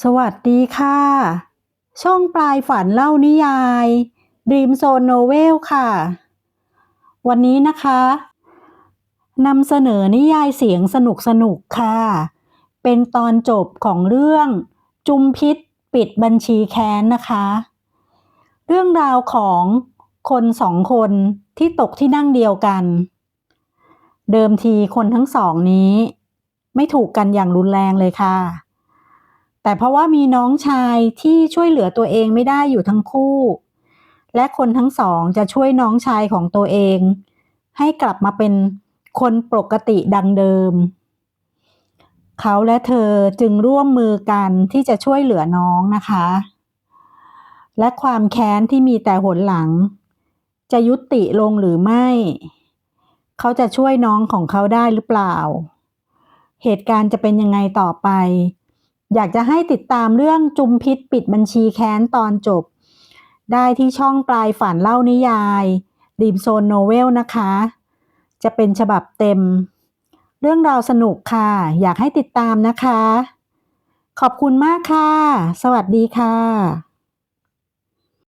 สวัสดีค่ะ ช่องปลายฝันเล่านิยาย Dream Zone Novel ค่ะ วันนี้นะคะนำเสนอนิยายเสียงสนุกสนุกค่ะ เป็นตอนจบของเรื่องจุมพิษปิดบัญชีแค้นนะคะ เรื่องราวของคนสองคนที่ตกที่นั่งเดียวกัน เดิมทีคนทั้งสองนี้ ไม่ถูกกันอย่างรุนแรงเลยค่ะ แต่เพราะว่ามีน้องชายที่ช่วยเหลือตัวเองไม่ได้อยู่ทั้งคู่ และคนทั้งสองจะช่วยน้องชายของตัวเอง ให้กลับมาเป็นคนปกติดังเดิม เขาและเธอจึงร่วมมือกันที่จะช่วยเหลือน้องนะคะ และความแค้นที่มีแต่หนหลัง จะยุติลงหรือไม่ เขาจะช่วยน้องของเขาได้หรือเปล่า เหตุการณ์จะเป็นยังไงต่อไป อยากจะให้ติดตามเรื่องจุมพิษปิดบัญชีแค้นตอนจบ ได้ที่ช่องปลายฝันเล่านิยายดีมโซนโนเวลนะคะ จะเป็นฉบับเต็ม เรื่องราวสนุกค่ะ อยากให้ติดตามนะคะ ขอบคุณมากค่ะ สวัสดีค่ะ